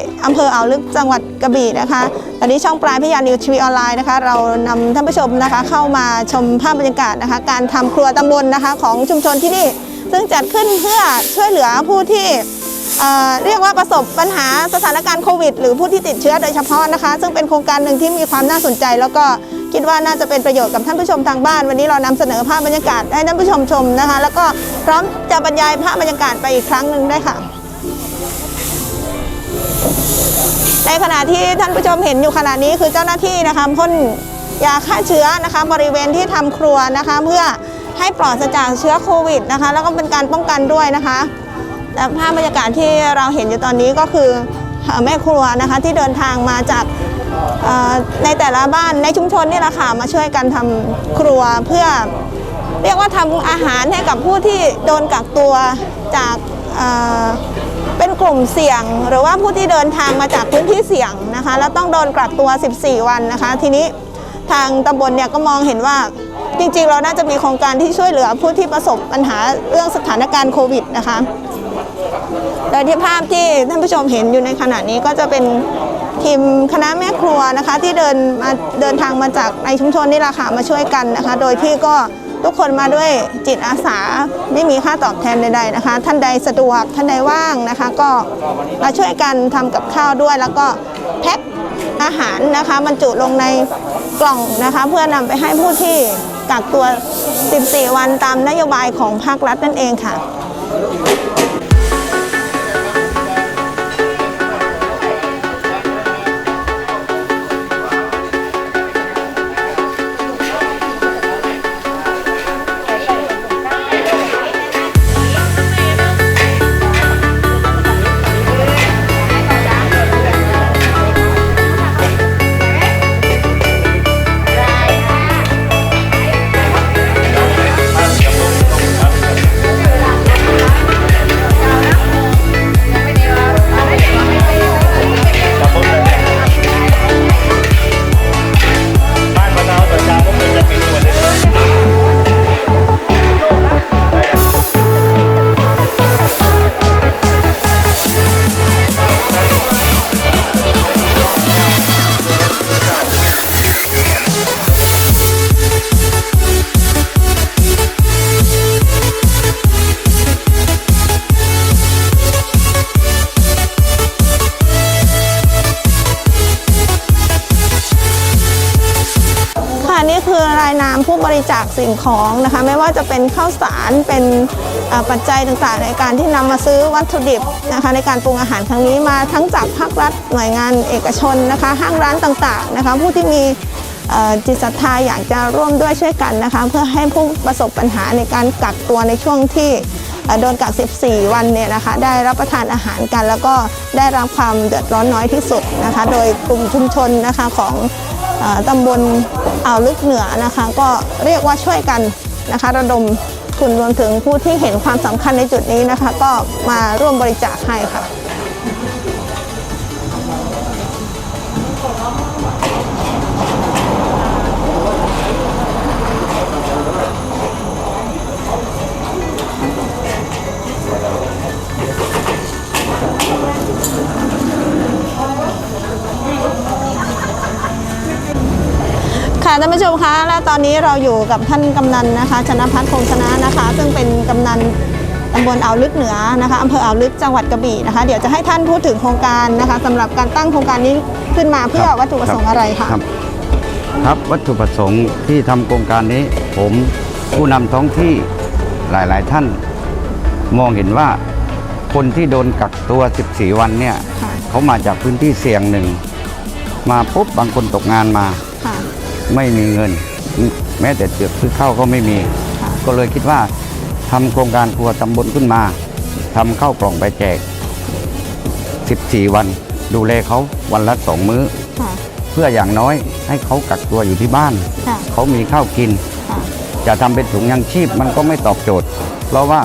อนนี้เราอยู่ที่อำเภออ่าวลึกจังหวัดกระบี่นะคะตอนนี้ช่องปลายพยานิวทีวีออนไลน์นะคะ เรานำท่านผู้ชมนะคะ เข้ามาชมภาพบรรยากาศนะคะ การทำครัวตำบลนะคะ ของชุมชนที่นี่ ซึ่งจัดขึ้นเพื่อช่วยเหลือผู้ที่เเรียกว่าประสบปัญหาสถานการณ์โควิด หรือผู้ที่ติดเชื้อโดยเฉพาะนะคะ ซึ่งเป็นโครงการหนึ่งที่มีความน่าสนใจ แล้วก็คิดว่าน่าจะเป็นประโยชน์กับท่านผู้ชมทางบ้าน วันนี้เรานำเสนอภาพบรรยากาศให้ท่านผู้ชมชมนะคะ แล้วก็พร้อมจะบรรยายภาพบรรยากาศไปอีกครั้งหนึ่งได้ค่ะ ในขณะที่ท่านผู้ชมเห็นอยู่ขณะนี้คือเจ้าหน้าที่นะคะพ่นยาฆ่าเชื้อนะคะบริเวณที่ทำครัวนะคะ เพื่อให้ปลอดจากเชื้อโควิดนะคะ แล้วก็เป็นการป้องกันด้วยนะคะแต่ภาพบรรยากาศที่เราเห็นอยู่ตอนนี้ก็คือแม่ครัวนะคะที่เดินทางมาจากในแต่ละบ้านในชุมชนนี่แหละค่ะมาช่วยกันทำครัวเพื่อเรียกว่าทำอาหารให้กับผู้ที่โดนกักตัวจากเอ่อเป็นก ลุ่มเสี่ยง หรือว่าผู้ที่เดินทางมาจากพื้นที่เสี่ยงนะคะ แล้วต้องโดนกักตัว 14 วันนะคะ ทีนี้ทางตำบลเนี่ยก็มองเห็นว่าจริงๆ เราน่าจะมีโครงการที่ช่วยเหลือผู้ที่ประสบปัญหาเรื่องสถานการณ์โควิดนะคะโดยที่ภาพที่ท่านผู้ชมเห็นอยู่ในขณะนี้ก็จะเป็นทีมคณะแม่ครัวนะคะที่เดินมาเดินทางมาจากในชุมชนนี่แหละค่ะมาช่วยกันนะคะ โดยที่ก็ ทุกคนมาด้วยจิตอาสาไม่มีค่าตอบแทนใดๆนะคะ ท่านใดสะดวกท่านใดว่างนะคะ ก็มาช่วยกันทำกับข้าวด้วย แล้วก็แพ็คอาหารนะคะบรรจุลงในกล่องนะคะ เพื่อนำไปให้ผู้ที่กักตัว 14 วันตามนโยบายของภาครัฐนั่นเองค่ะ ของนะคะ ไม่ว่าจะเป็นข้าวสารเป็นปัจจัยต่างๆ ในการที่นำมาซื้อวัตถุดิบนะคะ ในการปรุงอาหารครั้งนี้มาทั้งจากภาครัฐหน่วยงานเอกชนนะคะ ห้างร้านต่างๆนะคะ ผู้ที่มีจิตศรัทธาอยากจะร่วมด้วยช่วยกันนะคะ เพื่อให้ผู้ประสบปัญหาในการกักตัวในช่วงที่โดนกัก 14 วันเนี่ยนะคะ ได้รับประทานอาหารกัน แล้วก็ได้รับความเดือดร้อนน้อยที่สุดนะคะ โดยกลุ่มชุมชนนะคะของ ตำบลอ่าวลึกเหนือนะคะ ก็เรียกว่าช่วยกันนะคะ ระดมทุนรวมถึงผู้ที่เห็นความสำคัญในจุดนี้นะคะ ก็มาร่วมบริจาคให้ค่ะ ค่ะท่านผู้ชมคะและตอนนี้เราอยู่กับท่านกำนันนะคะ ชนะพัฒน์คงชนะนะคะ ซึ่งเป็นกำนันตำบลอ่าวลึกเหนือนะคะอำเภออ่าวลึกจังหวัดกระบี่นะคะ เดี๋ยวจะให้ท่านพูดถึงโครงการนะคะสำหรับการตั้งโครงการนี้ขึ้นมาเพื่อวัตถุประสงค์อะไรคะรับครับวัตถุประสงค์ที่ทำโครงการนี้ ผมผู้นำท้องที่หลายๆท่าน มองเห็นว่าคนที่โดนกักตัว 14 วันเนี่ยค่ะ เขามาจากพื้นที่เสี่ยงหนึ่ง มาปุ๊บบางคนตกงานมาค่ะ ไม่มีเงิน แม้แต่เจือกซื้อข้าวก็ไม่มีค่ะก็เลยคิดว่าทำโครงการครัวตำบลขึ้นมาทำข้าวกล่องไปแจก 14 วัน ดูแลเขาวันละสองมื้อค่ะเพื่ออย่างน้อยให้เขากักตัวอยู่ที่บ้านค่ะเขามีข้าวกินค่ะจะทำเป็นถุงยังชีพมันก็ไม่ตอบโจทย์ เพราะว่า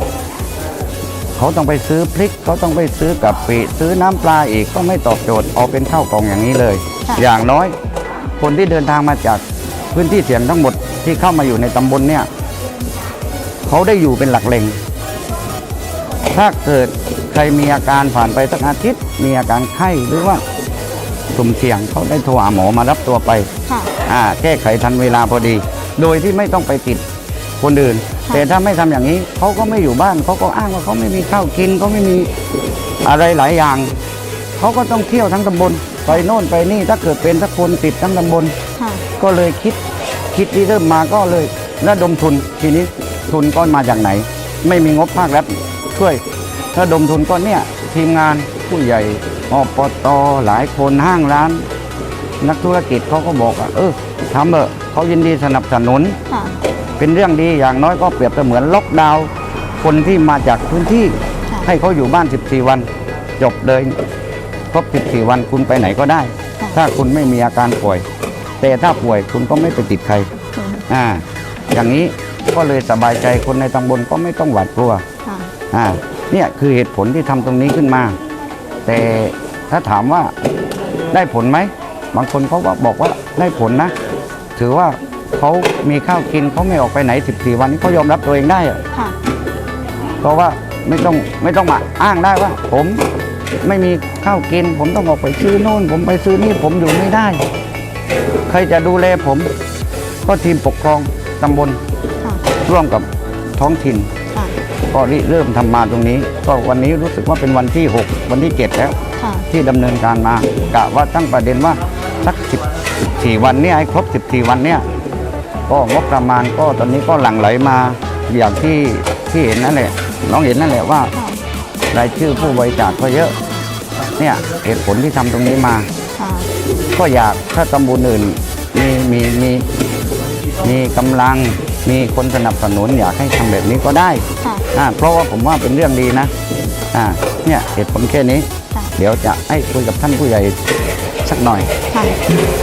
เขาต้องไปซื้อพริกเขาต้องไปซื้อกะปิซื้อน้ำปลาอีกก็ไม่ตอบโจทย์เอาเป็นข้าวกล่องอย่างนี้เลยค่ะอย่างน้อยคนที่เดินทางมาจาก พื้นที่เสี่ยงทั้งหมดที่เข้ามาอยู่ในตำบลเนี่ยเขาได้อยู่เป็นหลักแหล่งถ้าเกิดใครมีอาการผ่านไปสักอาทิตย์ มีอาการไข้หรือว่าสุ่มเสี่ยงเขาได้โทรหาหมอมารับตัวไปค่ะอ่าแก้ไขทันเวลาพอดี โดยที่ไม่ต้องไปติดคนอื่นค่ะแต่ถ้าไม่ทำอย่างนี้เขาก็ไม่อยู่บ้านเขาก็อ้างว่าเขาไม่มีข้าวกินเขาไม่มีอะไรหลายอย่างเขาก็ต้องเที่ยวทั้งตำบลไปโน่นไปนี่ถ้าเกิดเป็นสักคนติดทั้งตำบลค่ะ ก็เลยคิดคิดที่เริ่มมาก็เลยระดมทุนทีนี้ทุนก็มาจากไหน ไม่มีงบภาครัฐช่วยระดมทุนก็เนี่ยทีมงานผู้ใหญ่อปตหลายคนห้างร้าน นักธุรกิจเขาก็บอกว่าเออทำเถอะเขายินดีสนับสนุนค่ะเป็นเรื่องดีอย่างน้อยก็เปรียบเสมือนล็อกดาวน์คนที่มาจากพื้นที่ค่ะให้เขาอยู่บ้าน 14 วัน จบเลยครบ 14 วันคุณไปไหนก็ได้ค่ะถ้าคุณไม่มีอาการป่วย แต่ถ้าป่วยคุณก็ไม่ไปติดใครอืมอ่าอย่างนี้ก็เลยสบายใจคนในตำบลก็ไม่ต้องหวาดกลัวค่ะอ่าเนี่ยคือเหตุผลที่ทำตรงนี้ขึ้นมา แต่ถ้าถามว่าได้ผลไหมบางคนเขาก็บอกว่าได้ผลนะ ถือว่าเขามีข้าวกินเขาไม่ออกไปไหน 14 วันนี้เขายอมรับตัวเองได้อะค่ะเพราะว่าไม่ต้องไม่ต้องมาอ้างได้ว่า ผมไม่มีข้าวกิน ผมต้องออกไปซื้อโน่น ผมไปซื้อนี่ผมอยู่ไม่ได้ ใครจะดูแลผม ก็ทีมปกครองตำบลค่ะร่วมกับท้องถิ่นค่ะก็ก็ริเริ่มทำมาตรงนี้ ก็วันนี้รู้สึกว่าเป็นวันที่ 6 วันที่ 7 แล้วค่ะที่ดำเนินการมากะว่าตั้งประเด็นว่าสัก10 14 วันเนี่ยให้ครบ 14 วันเนี่ยก็งบประมาณก็ตอนนี้ก็หลั่งไหลมาอย่างที่ที่เห็นนั่นแหละน้องเห็นนั่นแหละว่าค่ะรายชื่อผู้บริจาคก็เยอะ เนี่ยเหตุผลที่ทำตรงนี้มาค่ะ ก็อยากถ้าตำบลอื่นมีมีมีมีกำลังมีคนสนับสนุนอยากให้ทำแบบนี้ก็ได้ค่ะอ่าเพราะว่าผมว่าเป็นเรื่องดีนะอ่าเนี่ยเหตุผลแค่นี้ค่ะเดี๋ยวจะให้คุยกับท่านผู้ใหญ่สักหน่อยค่ะ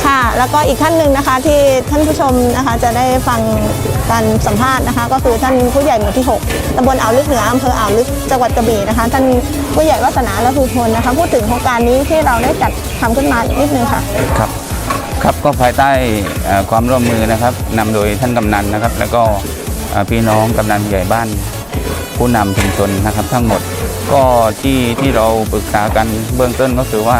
ค่ะ แล้วก็อีกท่านหนึ่งนะคะที่ท่านผู้ชมนะคะจะได้ฟังการสัมภาษณ์นะคะ ก็คือท่านผู้ใหญ่หมู่ที่ 6ตำบลอ่าวลึกเหนืออำเภออ่าวลึกจังหวัดกระบี่นะคะ ท่าน ผู้ใหญ่วัฒนาและภูพลนะคะ พูดถึงโครงการนี้ที่เราได้จัดทำขึ้นมานิดนึงค่ะ ครับ ครับก็ภายใต้เอ่อความร่วมมือนะครับนำโดยท่านกำนันนะครับ แล้วก็เอ่อพี่น้องกำนันผู้ใหญ่บ้าน ผู้นำชุมชนนะครับ ทั้งหมดก็ที่ที่เราปรึกษากันเบื้องต้นก็คือว่า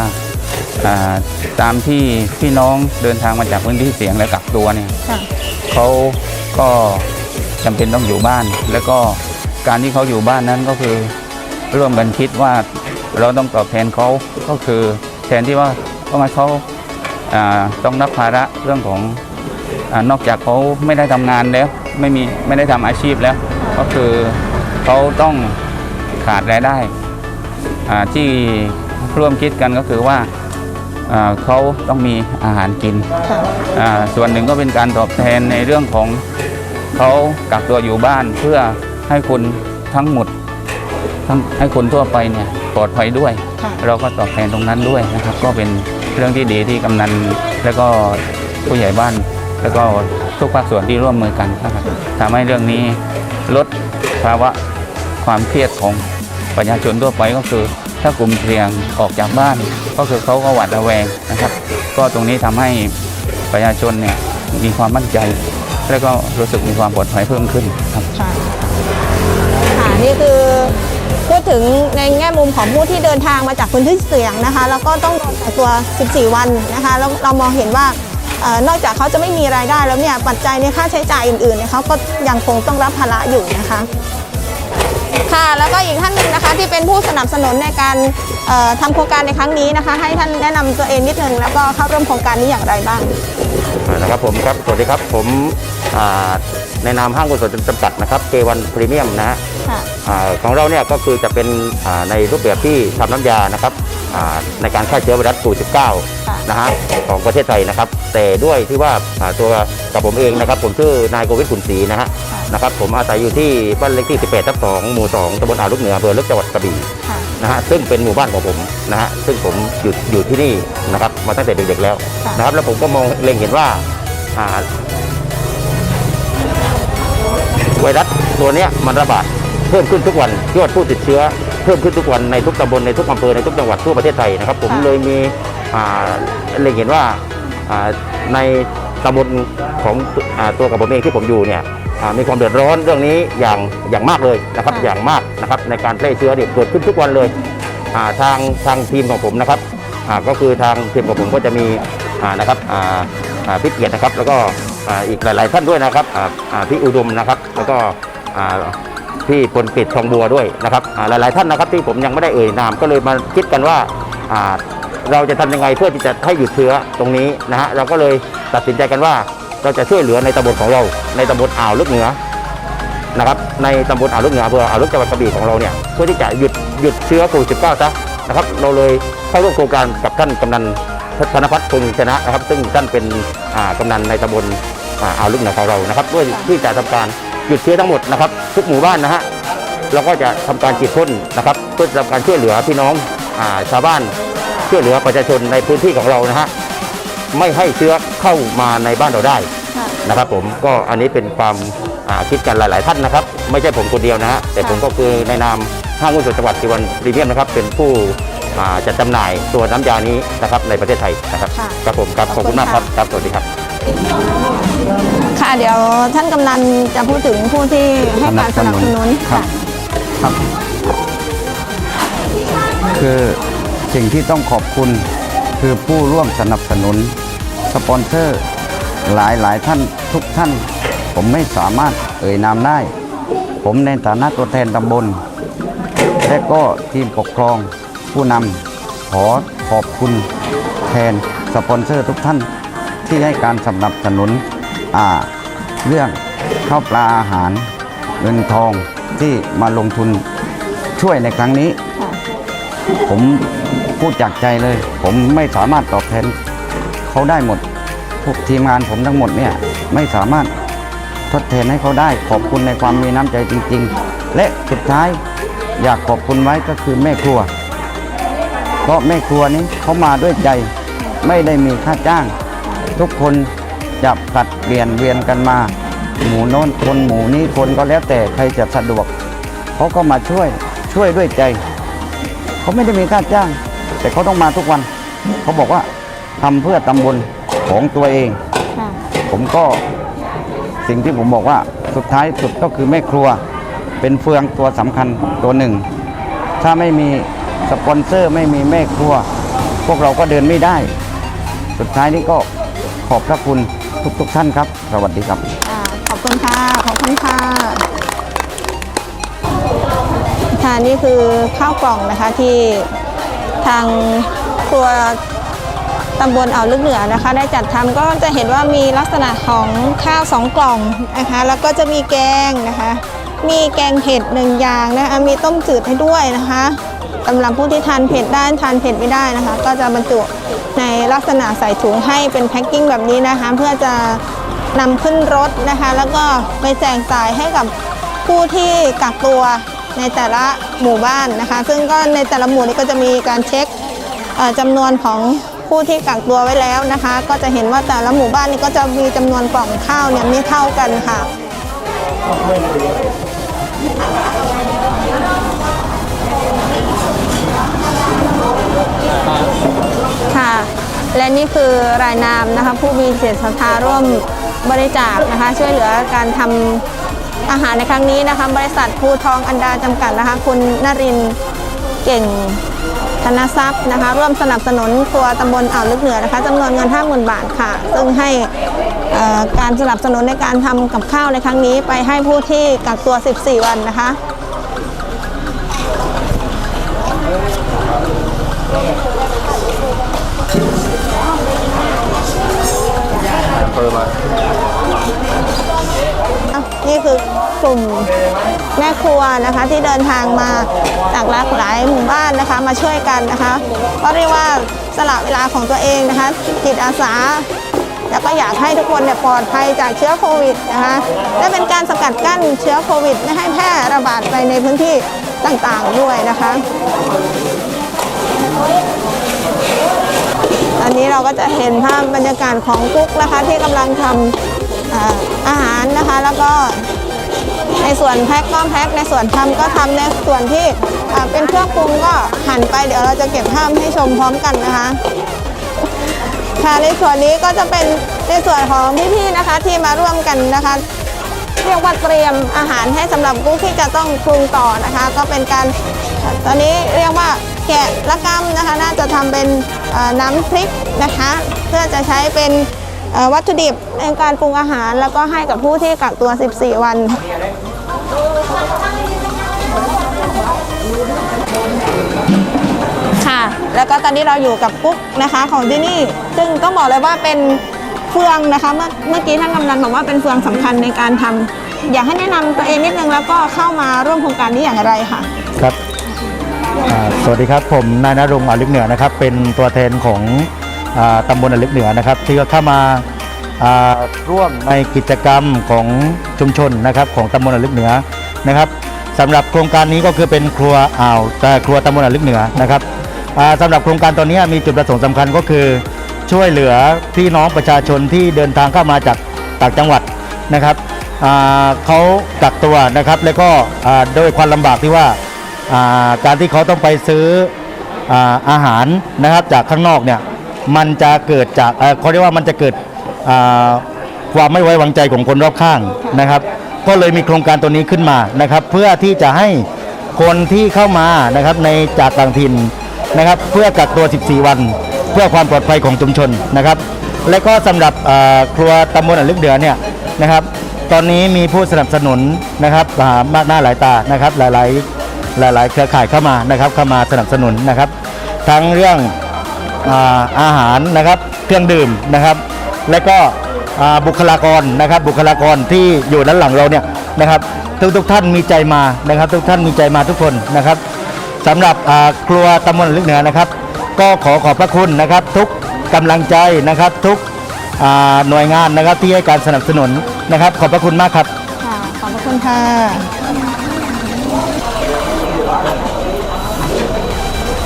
อ่าตามที่พี่น้องเดินทางมาจากพื้นที่เสี่ยงและกักตัวเนี่ยค่ะเขาก็จำเป็นต้องอยู่บ้าน แล้วก็การที่เขาอยู่บ้านนั้นก็คือ ร่วมกันคิดว่าเราต้องตอบแทนเขาก็คือแทนที่ว่าต้องให้เขาอ่าต้องรับภาระเรื่องของอานอกจากเขาไม่ได้ทำงานแล้วไม่มีไม่ได้ทำอาชีพแล้ว ก็คือเขาต้องขาดรายได้อ่าที่ร่วมคิดกันก็คือว่าอ่าเขาต้องมีอาหารกินค่ะอ่าส่วนหนึ่งก็เป็นการตอบแทนในเรื่องของเขากักตัวอยู่บ้านเพื่อให้คนทั้งหมด ทั้งให้คนทั่วไปเนี่ยปลอดภัยด้วยค่ะเราก็ตอบแทนตรงนั้นด้วยนะครับ ก็เป็นเรื่องที่ดีที่กำนัน แล้วก็ผู้ใหญ่บ้าน แล้วก็ทุกภาคส่วนที่ร่วมมือกันนะครับทำให้เรื่องนี้ลดภาวะความเครียดของประชาชนทั่วไปก็คือ ถ้ากลุ่มเสี่ยงออกจากบ้าน ก็คือเขาก็หวาดระแวงนะครับ ก็ตรงนี้ทำให้ประชาชนเนี่ยมีความมั่นใจ แล้วก็รู้สึกมีความปลอดภัยเพิ่มขึ้นครับค่ะค่ะนี่คือ พูดถึงในแง่มุมของผู้ที่เดินทางมาจากพื้นที่เสี่ยงนะคะ แล้วก็ต้องโดนกักตัว 14 วันนะคะแล้วเรามองเห็นว่าออนอกจากเขาจะไม่มีรายได้แล้วเนี่ยปัจจัยในค่าใช้จ่ายอื่นๆเนี่ยเขาก็ยังคงต้องรับภาระอยู่นะคะค่ะแล้วก็อีกท่านหนึ่งนะคะที่เป็นผู้สนับสนุนในการออทำโครงการในครั้งนี้นะคะ ให้ท่านแนะนำตัวเองนิดนึงแล้วก็เข้าร่วมโครงการนี้อย่างไรบ้างนะครับผมครับสวัสดีครับผมในนามห้างกุศลจำกัดนะครับเกวันพรีเมียมนะฮะ ค่ะอ่าของเราเนี่ยก็คือจะเป็นอ่าในรูปแบบที่ทำน้ำยานะครับอ่าในการฆ่าเชื้อไวรัสโควิดค่ะ19 นะฮะของประเทศไทยนะครับ แต่ด้วยที่ว่าอ่าตัวกับผมเองนะครับ ผมชื่อนายโกวิทขุนศรีนะฮะนะครับ ผมอาศัยอยู่ที่บ้านเลขที่ 18ทับ2หมู่ 2ตำบลอ่าวลูกเหนืออำเภอเลึกจังหวัดกระบี่ค่ะนะฮะซึ่งเป็นหมู่บ้านของผมนะฮะซึ่งผมอยู่อยู่ที่นี่นะครับ มาตั้งแต่เด็กๆแล้วค่ะนะครับ แล้วผมก็มองเล็งเห็นว่าอ่าไวรัสตัวเนี้ยมันระบาดเพิ่มขึ้นทุกวันยอดผู้ติดเชื้อ เพิ่มขึ้นทุกวันในทุกตำบลในทุกอำเภอในทุกจังหวัดทั่วประเทศไทยนะครับ ผมค่ะเลยมีอ่าเล็งเห็นว่าอ่าในตำบลของอาตัวกับผมเองที่ผมอยู่เนี่ยอ่ามีความเดือดร้อนเรื่องนี้อย่างอย่างมากเลยนะครับค่ะอย่างมากนะครับในการแพร่เชื้อเนี่ยเกิดขึ้นทุกวันเลยอ่าทางทางทีมของผมนะครับอ่าก็คือทางทีมของผมก็จะมีอ่านะครับอ่าอ่าพี่เกียรตินะครับ แล้วก็อ่าอีกหลาย ๆ ท่านด้วยนะครับอ่าอ่าพี่อุดมนะครับ แล้วก็ อ่าพี่พลกฤษทองบัวด้วยนะครับอ่าหลายๆท่านนะครับที่ผมยังไม่ได้เอ่ยนามก็เลยมาคิดกันว่าเราจะทำยังไงเพื่อที่จะให้หยุดเชื้อตรงนี้นะฮะเราก็เลยตัดสินใจกันว่าเราจะช่วยเหลือในตำบลของเรา ในตำบลอ่าวลึกเหนือนะครับในตำบลอ่าวลึกเหนืออำเภออ่าวลึกจังหวัดกระบี่ของเราเนี่ยเพื่อที่จะหยุดหยุดเชื้อโควิด19ซะนะครับเราเลยเข้าร่วมโครงการกับท่านกำนันธนพัฒน์คงชนะนะครับ ซึ่งท่านเป็นกำนันในตำบลอ่าวลึกเหนือของเรานะครับด้วยที่จะทำการ หยุดเชื้อทั้งหมดนะครับ ทุกหมู่บ้านนะฮะเราก็จะทำการฉีดพ่นนะครับเพื่อทำการช่วยเหลือพี่น้องอาชาวบ้านช่วยเหลือประชาชนในพื้นที่ของเรานะฮะไม่ให้เชื้อเข้ามาในบ้านเราได้ค่ะนะครับ ผมก็อันนี้เป็นความอ่าคิดกันหลาย ๆ ท่านนะครับ ไม่ใช่ผมคนเดียวนะฮะแต่ผมก็คือในนามห้างหุ้นส่วนจังหวัดสิวันพรีเมียมนะครับ เป็นผู้อ่าจัดจำหน่ายตัวน้ำยานี้นะครับในประเทศไทยนะครับค่ะครับผมครับขอบคุณมากครับครับสวัสดีครับ ค่ะเดี๋ยวท่านกำนันจะพูดถึงผู้ที่ให้การสนับสนุนครัค่ะบครับ คือสิ่งที่ต้องขอบคุณคือผู้ร่วมสนับสนุน สปอนเซอร์ หลายหลายท่านทุกท่าน ผมไม่สามารถเอ่ยนามได้ ผมในฐานะตัวแทนตำบล และก็ทีมปกครองผู้นำขอขอบคุณแทนสปอนเซอร์ทุกท่านที่ให้การสนับสนุนอ่า เรื่องข้าวปลาอาหารเงินทองที่มาลงทุนช่วยในครั้งนี้ค่ะผมพูดจากใจเลย ผมไม่สามารถตอบแทนเขาได้หมดพวกทีมงานผมทั้งหมดเนี่ยไม่สามารถทดแทนให้เขาได้ ขอบคุณในความมีน้ำใจจริง ๆ และสุดท้ายอยากขอบคุณไว้ก็คือแม่ครัว เพราะแม่ครัวนี้เขามาด้วยใจไม่ได้มีค่าจ้าง ทุกคน จะผลัดเปลี่ยนเวียนกันมา หมูโน้นคนหมูนี้คนก็แล้วแต่ใครจะสะดวกเขาก็มาช่วยช่วยด้วยใจเขาไม่ได้มีค่าจ้าง แต่เขาต้องมาทุกวัน เขาบอกว่าทำเพื่อตำบลของตัวเองค่ะผมก็สิ่งที่ผมบอกว่าสุดท้ายสุดก็คือแม่ครัวเป็นเฟืองตัวสำคัญตัวหนึ่ง ถ้าไม่มีสปอนเซอร์ไม่มีแม่ครัว พวกเราก็เดินไม่ได้ สุดท้ายนี้ก็ขอบพระคุณ ทุกๆทท่านครับ สวัสดีครับอ่าขอบคุณค่ะ ขอบคุณค่ะค่ะนี่คือข้าวกล่องนะคะที่ทางครัวตำบลอ่าวลึกเหนือนะคะ ได้จัดทำก็จะเห็นว่ามีลักษณะของข้าวสองกล่องนะคะแล้วก็จะมีแกงนะคะ มีแกงเผ็ดหนึ่งอย่างนะคะมีต้มจืดให้ด้วยนะคะสำหรับผู้ที่ทานเผ็ดได้ทานเผ็ดไม่ได้นะคะ ก็จะบรรจุ ในลักษณะใส่ถุงให้เป็นแพ็คกิ้งแบบนี้นะคะ เพื่อจะนำขึ้นรถนะคะ แล้วก็ไปแจกจ่ายให้กับผู้ที่กักตัวในแต่ละหมู่บ้านนะคะ ซึ่งก็ในแต่ละหมู่นี้ก็จะมีการเช็คจำนวนของผู้ที่กักตัวไว้แล้วนะคะ ก็จะเห็นว่าแต่ละหมู่บ้านนี้ก็จะมีจำนวนกล่องข้าวเนี่ยไม่เท่ากันค่ะ และนี่คือรายนามนะคะผู้มีเจตศรัทธาร่วมบริจาคนะคะ ช่วยเหลือการทำอาหารในครั้งนี้นะคะ บริษัทภูทองอันดาจำกัดนะคะ คุณนรินเก่งธนทรัพย์นะคะ ร่วมสนับสนุนครัวตำบลอ่าวลึกเหนือนะคะจำนวนเงิน 50,000 บาทค่ะ ซึ่งให้การสนับสนุนในการทำกับข้าวในครั้งนี้ ไปให้ผู้ที่กักตัว 14 วันนะคะ นี่คือกลุ่มแม่ครัวนะคะที่เดินทางมาจากหลากหลายหมู่บ้านนะคะมาช่วยกันนะคะก็เรียกว่าสละเวลาของตัวเองนะคะจิตอาสาแล้วก็อยากให้ทุกคนเนี่ยปลอดภัยจากเชื้อโควิดนะคะและเป็นการสกัดกั้นเชื้อโควิด ไม่ให้แพร่ระบาดไปในพื้นที่ต่างๆด้วยนะคะ ก็จะเห็นภาพบรรยากาศของกุ๊กนะคะที่กำลังทำเอ่อาหารนะคะ แล้วก็ในส่วนแพ็คก็แพ็คในส่วนทำก็ทำในส่วนที่เป็นเครื่องปรุงก็หั่นไปเดี๋ยวเราจะเก็บภาพให้ชมพร้อมกันนะคะค่ะในส่วนนี้ก็จะเป็นในส่วนของพี่ๆนะคะที่มาร่วมกันนะคะ เรียกว่าเตรียมอาหารให้สำหรับกุ๊กที่จะต้องปรุงต่อนะคะ ก็เป็นการตอนนี้เรียกว่าแกะละกำนะคะ น่าจะทำเป็น น้ำพริกนะคะ เพื่อจะใช้เป็นวัตถุดิบในการปรุงอาหาร แล้วก็ให้กับผู้ที่กักตัว 14 วันค่ะ แล้วก็ตอนนี้เราอยู่กับกุ๊กนะคะของที่นี่ ซึ่งต้องบอกเลยว่าเป็นเฟืองนะคะ เมื่อเมื่อกี้ท่านกำนันบอกว่าเป็นเฟืองสำคัญในการทำอยากให้แนะนำตัวเองนิดนึงแล้วก็เข้ามาร่วมโครงการนี้อย่างไรค่ะ ครับ สวัสดีครับผมนายนรงอลึกเหนือนะครับ เป็นตัวแทนของอตำบลอลึกเหนือนะครับ ที่เข้ามาร่วมในกิจกรรมของชุมชนนะครับ ของตำบลอลึกเหนือนะครับสำหรับโครงการนี้ก็คือเป็นครัวอ่าวแต่ครัวตำบลอลึกเหนือนะครับสำหรับโครงการตัวนี้มีจุดประสงค์สำคัญก็คือช่วยเหลือพี่น้องประชาชนที่เดินทางเข้ามาจากต่างจังหวัดนะครับเขากักตัวนะครับ แล้วก็อ่าด้วยความลำบากที่ว่า การที่เขาต้องไปซื้ออาอาหารนะครับจากข้างนอกเนี่ยมันจะเกิดจากเอ่อเขาเรียกว่ามันจะเกิดอ่าความไม่ไว้วางใจของคนรอบข้างนะครับ ก็เลยมีโครงการตัวนี้ขึ้นมานะครับ เพื่อที่จะให้คนที่เข้ามานะครับในจากต่างถิ่นนะครับ เพื่อกักตัว 14 วัน เพื่อความปลอดภัยของชุมชนนะครับ และก็สำหรับอ่าครัวตำบลอ่าวลึกเดือเนี่ยนะครับ ตอนนี้มีผู้สนับสนุนนะครับอ่ามากหน้าหลายตานะครับหลายๆ หลาย ๆ เครือข่ายเข้ามานะครับเข้ามาสนับสนุนนะครับ ทั้งเรื่องอาอาหารนะครับเครื่องดื่มนะครับ และก็อ่าบุคลากรนะครับ บุคลากรที่อยู่ด้านหลังเราเนี่ยนะครับ ทุกทุกท่านมีใจมานะครับ ทุกท่านมีใจมาทุกคนนะครับสำหรับอ่าครัวตำบลลึกเหนือนะครับ ก็ขอขอบพระคุณนะครับ ทุกกำลังใจนะครับทุกอ่าหน่วยงานนะครับที่ให้การสนับสนุนนะครับ ขอบพระคุณมากครับ ค่ะขอบพระคุณค่ะ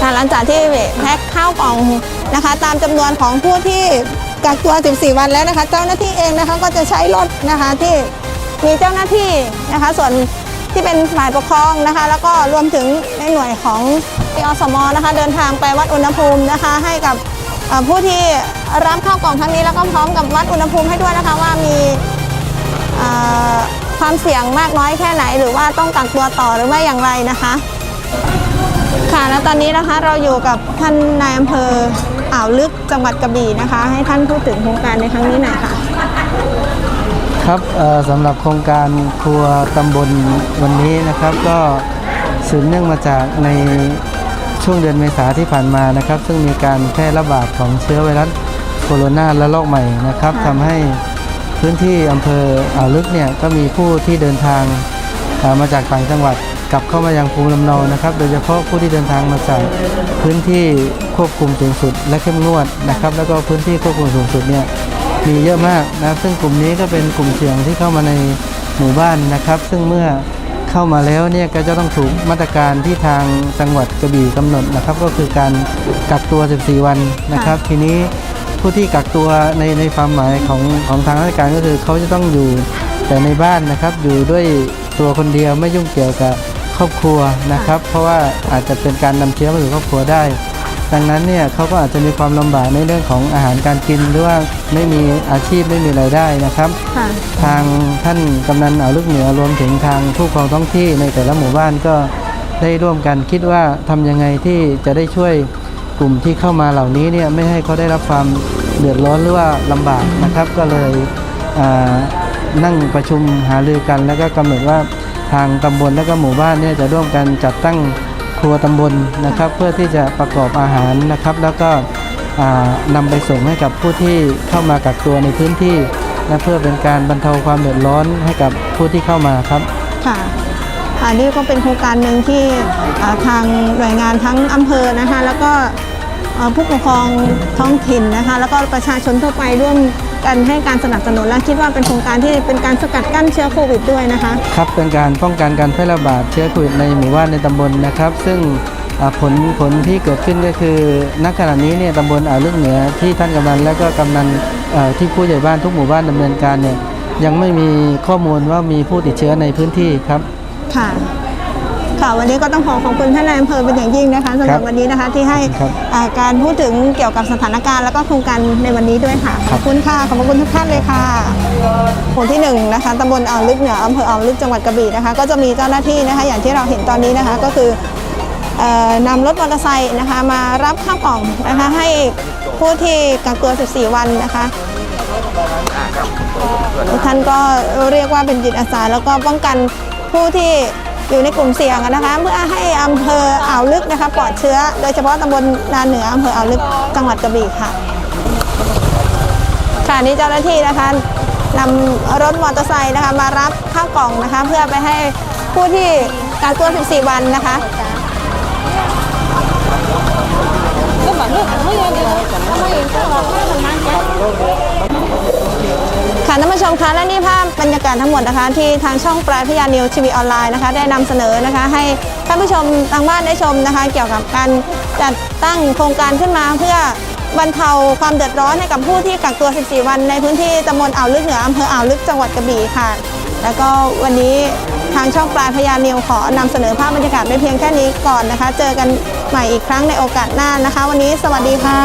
ค่ะหลังจากที่แพ็คข้าวกล่องนะคะ ตามจำนวนของผู้ที่กักตัว 14 วันแล้วนะคะ เจ้าหน้าที่เองนะคะก็จะใช้รถนะคะที่มีเจ้าหน้าที่นะคะ ส่วนที่เป็นฝ่ายปกครองนะคะ แล้วก็รวมถึงในหน่วยของอสมนะคะเดินทางไปวัดอุณหภูมินะคะ ให้กับผู้ที่รับข้าวกล่องครั้งนี้แล้วก็พร้อมกับวัดอุณหภูมิให้ด้วยนะคะว่ามีความเสี่ยงมากน้อยแค่ไหน หรือว่าต้องกักตัวต่อหรือว่าอย่างไรนะคะ ค่ะและตอนนี้นะคะเราอยู่กับท่านนายอำเภออ่าวลึกจังหวัดกระบี่นะคะ ให้ท่านพูดถึงโครงการในครั้งนี้หน่อยค่ะ ครับเอ่อสำหรับโครงการครัวตำบลวันนี้นะครับ ก็สืบเนื่องมาจากในช่วงเดือนเมษาที่ผ่านมานะครับ ซึ่งมีการแพร่ระบาดของเชื้อไวรัสโคโรนาระลอกใหม่นะครับค่ะ ทำให้พื้นที่อำเภออ่าวลึกเนี่ยก็มีผู้ที่เดินทางเอ่อมาจากต่างจังหวัด กลับเข้ามายังภูมิลำเนานะครับ โดยเฉพาะผู้ที่เดินทางมาจากพื้นที่ควบคุมสูงสุด และเข้มงวดนะครับ แล้วก็พื้นที่ควบคุมสูงสุดเนี่ยมีเยอะมากนะครับซึ่งกลุ่มนี้ก็เป็นกลุ่มเสี่ยงที่เข้ามาในหมู่บ้านนะครับ ซึ่งเมื่อเข้ามาแล้วเนี่ยก็จะต้องถูกมาตรการที่ทางจังหวัดกระบี่กำหนดนะครับ ก็คือการกักตัว 14 วันนะครับ ทีนี้ผู้ที่กักตัวในในความหมายของของทางราชการก็คือเขาจะต้องอยู่แต่ในบ้านนะครับอยู่ด้วยตัวคนเดียวไม่ยุ่งเกี่ยวกับ ครอบครัวนะครับ เพราะว่าอาจจะเป็นการนำเชื้อมาสู่ครอบครัวได้ ดังนั้นเนี่ยเขาก็อาจจะมีความลำบากในเรื่องของอาหารการกินหรือว่าไม่มีอาชีพไม่มีรายได้นะครับค่ะทางท่านกำนันอ่าวลึกเหนือรวมถึงทางผู้ปกครองท้องที่ในแต่ละหมู่บ้านก็ได้ร่วมกันคิดว่าทำยังไงที่จะได้ช่วยกลุ่มที่เข้ามาเหล่านี้เนี่ยไม่ให้เขาได้รับความเดือดร้อนหรือว่าลำบากนะครับ ก็เลยอ่านั่งประชุมหารือกันแล้วก็กำหนดว่า ทางตำบลและก็หมู่บ้านเนี่ยจะร่วมกันจัดตั้งครัวตำบลนะครับ เพื่อที่จะประกอบอาหารนะครับ แล้วก็อ่านำไปส่งให้กับผู้ที่เข้ามากักตัวในพื้นที่ และเพื่อเป็นการบรรเทาความเดือดร้อนให้กับผู้ที่เข้ามาครับค่ะอันนี้ก็เป็นโครงการหนึ่งที่ทางหน่วยงานทั้งอำเภอนะคะแล้วก็ผู้ปกครองท้องถิ่นนะคะ แล้วก็ประชาชนทั่วไปร่วม กันให้การสนับสนุนและคิดว่าเป็นโครงการที่เป็นการสกัดกั้นเชื้อโควิดด้วยนะคะครับเป็นการป้องกันการแพร่ระบาดเชื้อโควิดในหมู่บ้านในตำบลนะครับ ซึ่งอ่าผลผลที่เกิดขึ้นก็คือณขณะนี้เนี่ยตำบลอ่าวลึกเหนือที่ท่านกำนันและก็กำนันเอ่อที่ผู้ใหญ่บ้านทุกหมู่บ้านดำเนินการเนี่ยยังไม่มีข้อมูลว่ามีผู้ติดเชื้อในพื้นที่ครับค่ะ ค่ะวันนี้ก็ต้องขอขอบคุณท่านนายอำเภอเป็นอย่างยิ่งนะคะสำหรับวันนี้นะคะที่ให้ครับอ่าการพูดถึงเกี่ยวกับสถานการณ์แล้วก็โครงการในวันนี้ด้วยค่ะขอบคุณค่ะขอบคุณทุกท่านเลยค่ะหมู่ที่หนึ่งนะคะตำบลอ่าวลึกเหนืออำเภออ่าวลึกจังหวัดกระบี่นะคะ ก็จะมีเจ้าหน้าที่นะคะ อย่างที่เราเห็นตอนนี้นะคะก็คือเอ่อนำรถมอเตอร์ไซค์นะคะมารับข้าวกล่องนะคะให้ผู้ที่กักตัว 14 วันนะคะท่านก็เรียกว่าเป็นจิตอาสาแล้วก็ป้องกันผู้ที่ อยู่ในกลุ่มเสี่ยงนะคะ เพื่อให้อำเภออ่าวลึกนะคะปลอดเชื้อ โดยเฉพาะตำบลนาเหนืออำเภออ่าวลึกจังหวัดกระบี่ค่ะ ค่ะนี่เจ้าหน้าที่นะคะนำรถมอเตอร์ไซค์นะคะมารับข้าวกล่องนะคะ เพื่อไปให้ผู้ที่กักตัว 14 วันนะคะค่ะท่าน ท่านผู้ชมคะและนี่ภาพบรรยากาศทั้งหมดนะคะ ที่ทางช่องปลายพยานิวทีวีออนไลน์นะคะ ได้นำเสนอนะคะ ให้ท่านผู้ชมทางบ้านได้ชมนะคะ เกี่ยวกับการจัดตั้งโครงการขึ้นมาเพื่อบรรเทาความเดือดร้อนให้กับผู้ที่กักตัว 14 วันในพื้นที่ตำบลอ่าวลึกเหนืออำเภออ่าวลึกจังหวัดกระบี่ค่ะ แล้วก็วันนี้ทางช่องปลายพยานิวขอนำเสนอภาพบรรยากาศไปเพียงแค่นี้ก่อนนะคะ เจอกันใหม่อีกครั้งในโอกาสหน้านะคะ วันนี้สวัสดีค่ะ